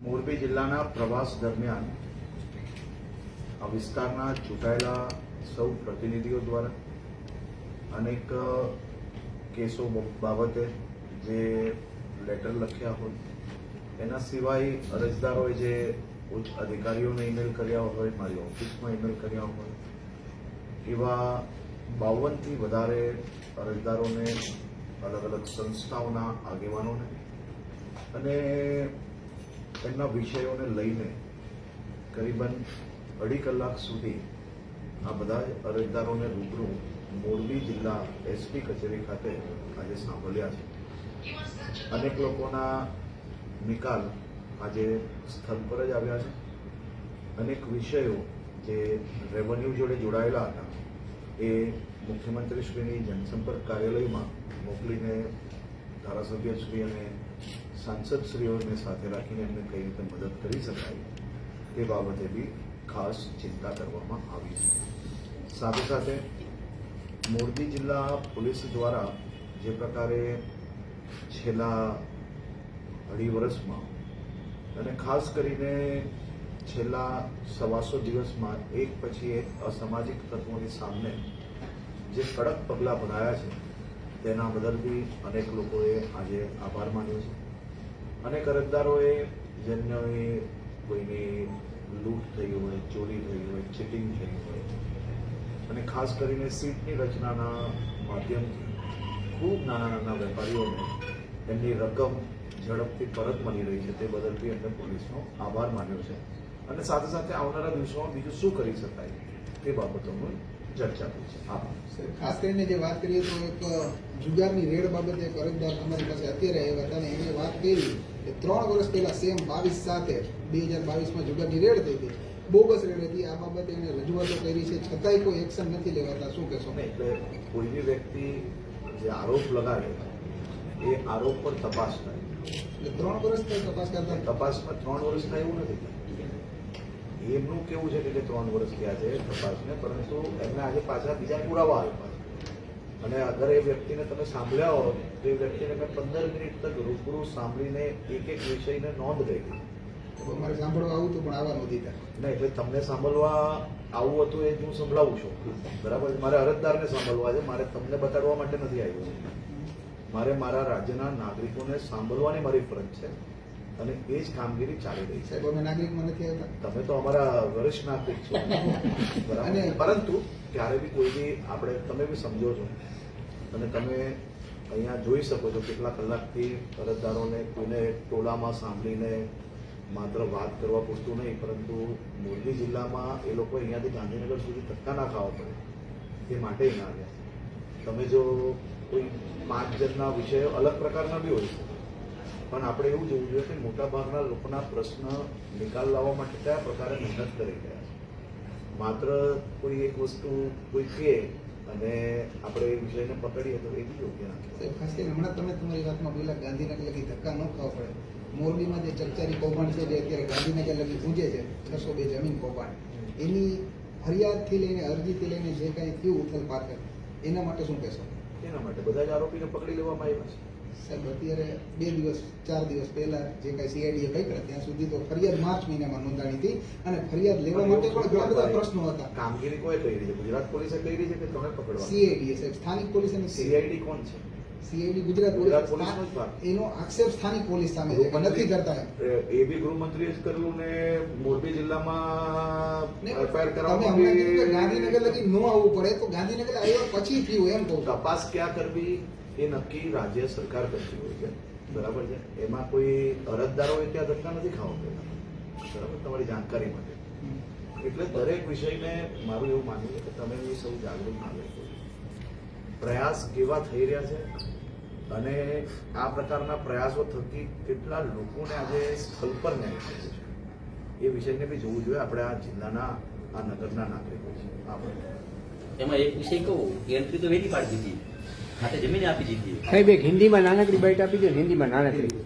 મોરબી જિલ્લાના પ્રવાસ દરમિયાન આ વિસ્તારના ચૂંટાયેલા સૌ પ્રતિનિધિઓ દ્વારા અનેક કેસો બાબતે જે લેટર લખ્યા હોય, એના સિવાય અરજદારોએ જે ઉચ્ચ અધિકારીઓને ઈમેલ કર્યા હોય, મારી ઓફિસમાં ઈમેલ કર્યા હોય, એવા બાવનથી વધારે અરજદારોને અલગ અલગ સંસ્થાઓના આગેવાનોને અને તેમના વિષયોને લઈને કરીબન અઢી કલાક સુધી આ બધા અરજદારોને રૂબરૂ મોરબી જિલ્લા એસપી કચેરી ખાતે આજે સાંભળ્યા છે. અનેક લોકોના નિકાલ આજે સ્થળ પર જ આવ્યા છે. અનેક વિષયો જે રેવન્યુ જોડે જોડાયેલા હતા એ મુખ્યમંત્રીશ્રીની જનસંપર્ક કાર્યાલયમાં મોકલીને ધારાસભ્યશ્રી અને સાંસદશ્રીઓને સાથે રાખીને એમને કઈ રીતે મદદ કરી શકાય તે બાબતે બી ખાસ ચિંતા કરવામાં આવી છે. સાથે સાથે મોરબી જિલ્લા પોલીસ દ્વારા જે પ્રકારે છેલ્લા અઢી વર્ષમાં અને ખાસ કરીને છેલ્લા સવાસો દિવસમાં એક પછી એક અસામાજિક તત્વોની સામે જે કડક પગલાં ભરાયા છે, તેના બદલ બી અનેક લોકોએ આજે આભાર માન્યો છે. અનેક કરજદારોએ જેમને કોઈની લૂંટ થઈ હોય, ચોરી થઈ હોય ચીટિંગ થઈ હોય, અને ખાસ કરીને સીટની રચનાના માધ્યમથી ખૂબ નાના નાના વેપારીઓને એમની રકમ ઝડપથી પરત મળી રહી છે, તે બદલ બી એમને પોલીસનો આભાર માન્યો છે. અને સાથે સાથે આવનારા દિવસોમાં બીજું શું કરી શકાય તે બાબતોનું ચર્ચા થઈ છે. ખાસ કરીને જે વાત કરીએ તો એક જુગારની રેડ બાબતે અરજદાર અમારી પાસે અત્યારે આવ્યા હતા અને એમણે વાત કરી કે ત્રણ વર્ષ પહેલા સેમ બાવીસ સાથે બે હજાર બાવીસમાં જુગારની રેડ થઈ હતી બોગસ રેડ હતી. આ બાબતે એણે રજૂઆતો કરી છે. છતાંય કોઈ એક્શન નથી લેવાતા. શું કહેશો? એટલે કોઈ બી વ્યક્તિ જે આરોપ લગાવે એ આરોપ પર તપાસ થાય. એટલે ત્રણ વર્ષથી તપાસ કરતા તપાસમાં ત્રણ વર્ષ થાય એવું નથી. એમનું કેવું છે કે જે ત્રણ વર્ષ થયા છે તપાસને પરંતુ એમને આજે પાછા બીજા પુરાવા આપ્યા છે. અને અગર એ વ્યક્તિને તમે સાંભળ્યા હો તો એ વ્યક્તિને મેં પંદર મિનિટ તક રૂબરૂ સાંભળીને એક એક વિષયને નોંધ લઈ તો અમારે સાંભળવા આવું તો પણ આવવા નથી નહીં એટલે તમને સાંભળવા આવું હતું એ હું સંભળાવું છું. બરાબર મારે અરજદારને સાંભળવા છે. મારે તમને બતાડવા માટે નથી આવ્યું. મારે મારા રાજ્યના નાગરિકોને સાંભળવાની મારી ફરજ છે. અને એ જ કામગીરી ચાલી રહી છે. સાહેબ અમે નાગરિકમાં નથી આવતા. તમે તો અમારા વરિષ્ઠ નાગરિક છો. અને- પરંતુ ક્યારે બી કોઈ બી આપણે તમે બી સમજો છો અને તમે અહીંયા જોઈ શકો છો કેટલા કલાકથી અરજદારોને કોઈને ટોલામાં સાંભળીને માત્ર વાત કરવા પૂરતું નહીં પરંતુ મોરબી જિલ્લામાં એ લોકો અહીંયાથી ગાંધીનગર સુધી ધક્કા ના ખાવા પડે. તે માટે અહીંયા આવ્યા તમે જો કોઈ પાંચ જણના વિષયો અલગ પ્રકારના બી હોય પણ આપણે એવું જોવું જોઈએ કે મોટા ભાગના લોકોના પ્રશ્ન નિકાલ લાવવા માટે કયા પ્રકારે મહેનત કરી રહ્યા છે? માત્ર કોઈ એક વસ્તુ કોઈ કહે અને આપણે એ વિષયને પકડીએ તો એ બી યોગ્ય નથી. ખાસ કરીને હમણાં તમે તમારી વાતમાં બોલ્યા ગાંધીનગર લગી ધક્કા ન ખાવા પડે. મોરબીમાં જે ચકચારી કૌભાંડ છે જે અત્યારે ગાંધીનગર લગી ગુંજે છે છસો બે જમીન કૌભાંડ. એની ફરિયાદથી લઈને અરજીથી લઈને જે કાંઈ થયું ઉથલ પાથલ એના માટે શું કહેશો? એના માટે બધા જ આરોપીને પકડી લેવામાં આવ્યા છે. સાહેબ અત્યારે બે દિવસ ચાર દિવસ પહેલા જે કાંઈ સીઆઈડીએ પકડ્યા ત્યાં સુધી તો ફરિયાદ માર્ચ મહિનામાં નોંધાણી હતી અને ફરિયાદ લેવા માટે પણ ઘણા બધા પ્રશ્નો હતા. કામગીરી કોઈ કરી રહી છે? ગુજરાત પોલીસે કરી છે કે તમે પકડવા સીઆઈડીએ સાહેબ સ્થાનિક પોલીસ અને સીઆઈડી કોણ છે? CID Gujarat police. એનો આક્ષેપ સ્થાનિક પોલીસ સામે છે નથી કરતા એ બી ગૃહમંત્રીએ જ કરેલું ને મોરબી જિલ્લામાં એફઆઈઆર કરાવવા ગાંધીનગર લગી ન આવવું પડે તો ગાંધીનગર આવ્યા પછી થયું એમ કહું. તપાસ ક્યાં કરવી? એ નક્કી રાજ્ય સરકાર કરતી હોય છે. બરાબર છે? એમાં કોઈ અરજદારોએ ત્યાં ધક્કા નથી ખાવા પડતા બરાબર? તમારી જાણકારી માટે. એટલે દરેક વિષયને મારું એવું માનવું છે કે તમે એ સૌ જાગૃત નાગરિકો પ્રયાસ કેવા થઈ રહ્યા છે અને આ પ્રકારના પ્રયાસો થકી કેટલા લોકોને આજે સ્થળ પર ન્યાય મળ્યો છે. એ વિષયને બી જોવું જોઈએ. આપણે આ જિલ્લાના, આ નગરના નાગરિકો છે આપણે એમાં એક વિષય કહું. એન્ટ્રી તો વહેલી પાડી દીધી સાહેબ એક હિન્દીમાં નાનકડી બાઈટ આપી દે હિન્દીમાં નાનકડી.